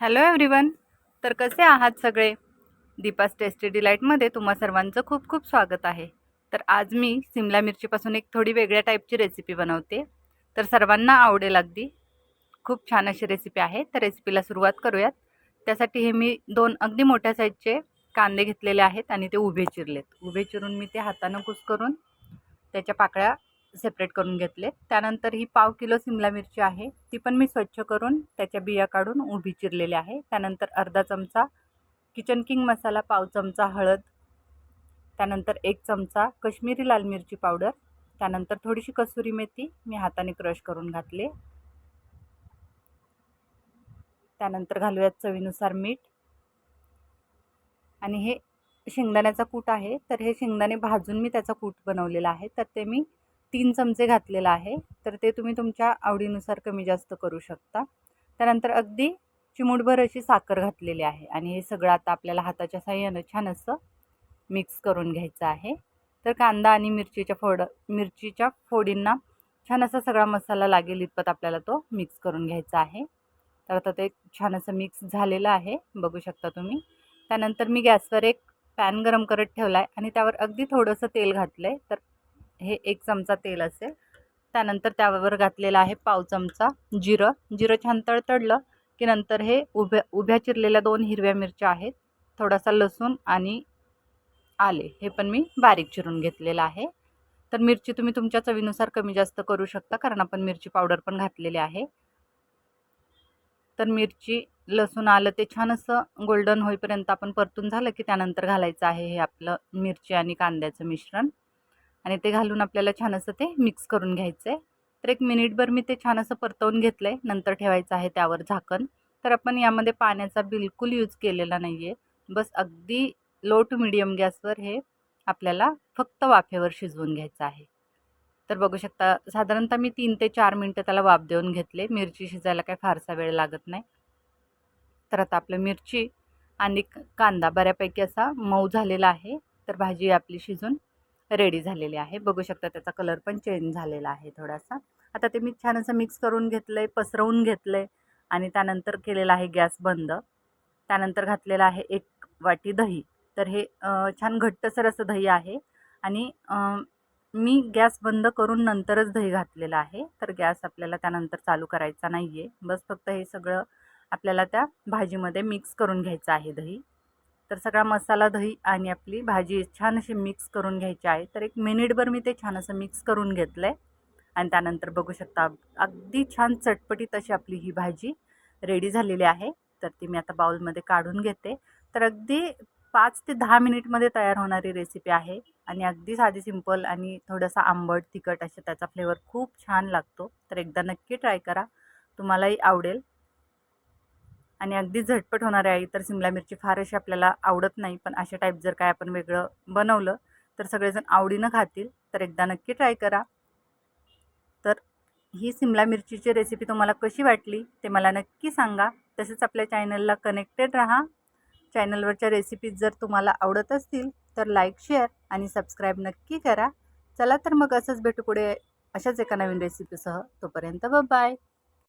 Hello everyone तर कसे आहात सगळे? दीपास टेस्टी डिलाईटमध्ये तुम्हा सर्वांचं खूप खूप स्वागत आहे. तर आज मी सिमला मिरचीपासून एक थोडी वेगळ्या टाईपची रेसिपी बनवते. तर सर्वांना आवडेल अगदी. खूप छान अशी रेसिपी आहे. तर रेसिपीला सुरुवात करूयात. त्यासाठी हे मी दोन अगदी मोठ्या साईजचे कांदे घेतलेले आहेत आणि ते उभे चिरलेत. उभे चिरून मी ते हातानं कुस करून त्याच्या पाकळ्या सेपरेट करून घेतले. त्यानंतर ही पाव किलो सिमला मिरची आहे. ती पण मी स्वच्छ करून त्याच्या बिया काढून उभी चिरलेली आहे. त्यानंतर अर्धा चमचा किचन किंग मसाला पाव चमचा हळद त्यानंतर एक चमचा कश्मीरी लाल मिरची पावडर त्यानंतर थोडीशी कसुरी मेथी मी हाताने क्रश करून घातले. त्यानंतर घालूयात चवीनुसार मीठ. आणि हे शेंगदाण्याचा कूट आहे. तर हे शेंगदाणे भाजून मी त्याचा कूट बनवलेला आहे. तर ते मी तीन चमचे घातलेला आहे तर ते तुम्ही तुमच्या आवडीनुसार कमी जास्त करू शकता. त्यानंतर अगदी चिमूटभर अशी साखर घातलेली आहे आणि हे सगळं आता आपल्याला हाताच्या साह्यानं छान असं मिक्स करून घ्यायचं आहे. तर कांदा आणि मिरचीच्या फोड मिरचीच्या फोडींना छान असा सगळा मसाला लागेल इतपत आपल्याला तो मिक्स करून घ्यायचा आहे. तर आता ते छान असं मिक्स झालेलं आहे बघू शकता तुम्ही. त्यानंतर मी गॅसवर एक पॅन गरम करत ठेवला आहे आणि त्यावर अगदी थोडंसं तेल घातलं आहे तर हे एक चमचा तेल असेल. त्यानंतर त्यावर घातलेला आहे पाव चमचा जिरं. जिरं छान तडतडलं की नंतर हे उभ्या उभ्या चिरलेल्या दोन हिरव्या मिरच्या आहेत. थोडासा लसूण आणि आले. हे पण मी बारीक चिरून घेतलेलं आहे. तर मिरची तुम्ही तुमच्या चवीनुसार कमी जास्त करू शकता कारण आपण मिरची पावडर पण घातलेली आहे. तर मिरची लसूण आलं ते छान असं गोल्डन होईपर्यंत आपण परतून झालं की त्यानंतर घालायचं आहे हे आपलं मिरची आणि कांद्याचं मिश्रण. आणि ते घालून आपल्याला छान असं ते मिक्स करून घ्यायचं आहे तर एक मिनिटभर मी ते छान असं परतवून घेतलं आहे नंतर ठेवायचं आहे त्यावर झाकण. तर आपण यामध्ये पाण्याचा बिलकुल यूज केलेला नाही आहे बस अगदी लो टू मिडियम गॅसवर हे आपल्याला फक्त वाफेवर शिजवून घ्यायचं आहे. तर बघू शकता साधारणतः मी तीन ते चार मिनटं त्याला वाफ देऊन घेतले. मिरची शिजायला काही फारसा वेळ लागत नाही. तर आता आपलं मिरची आणि कांदा बऱ्यापैकी असा मऊ झालेला आहे. तर भाजी आपली शिजून रेडी झालेली आहे. बघू शकता त्याचा कलर पण चेंज झालेला आहे थोडासा. आता ते मी छान असं मिक्स करून घेतलं आहे पसरवून घेतलं आहे आणि त्यानंतर केलेला आहे गॅस बंद. त्यानंतर घातलेला आहे एक वाटी दही. तर हे छान घट्टसर असं दही आहे आणि मी गॅस बंद करून नंतरच दही घातलेलं आहे. तर गॅस आपल्याला त्यानंतर चालू करायचा नाही आहे बस फक्त हे सगळं आपल्याला त्या भाजीमध्ये मिक्स करून घ्यायचं आहे दही. तर सगळा मसाला दही आणि आपली भाजी छान अशी मिक्स करून घ्यायची आहे. तर एक मिनिटभर मी ते छान असं मिक्स करून घेतलं आहे आणि त्यानंतर बघू शकता अगदी छान चटपटीत अशी आपली ही भाजी रेडी झालेली आहे. तर ती मी आता बाउलमध्ये काढून घेते. तर अगदी पाच ते दहा मिनिटमध्ये तयार होणारी रेसिपी आहे. आणि अगदी साधी सिंपल आणि थोडंसं आंबट तिखट असे त्याचा फ्लेवर खूप छान लागतो. तर एकदा नक्की ट्राय करा. तुम्हालाही आवडेल. आणि अगदी झटपट होणारे आहे तर सिमला मिरची फार अशी आपल्याला आवडत नाही पण अशा टाईप जर काय आपण वेगळं बनवलं तर सगळेजण आवडीनं खातील. तर एकदा नक्की ट्राय करा. तर ही सिमला मिरचीची रेसिपी तुम्हाला कशी वाटली ते मला नक्की सांगा. तसेच आपल्या चॅनलला कनेक्टेड राहा. चॅनलवरच्या रेसिपीज जर तुम्हाला आवडत असतील तर लाईक शेअर आणि सबस्क्राईब नक्की करा. चला तर मग असंच भेटू पुढे अशाच एका नवीन रेसिपीसह तोपर्यंत बाय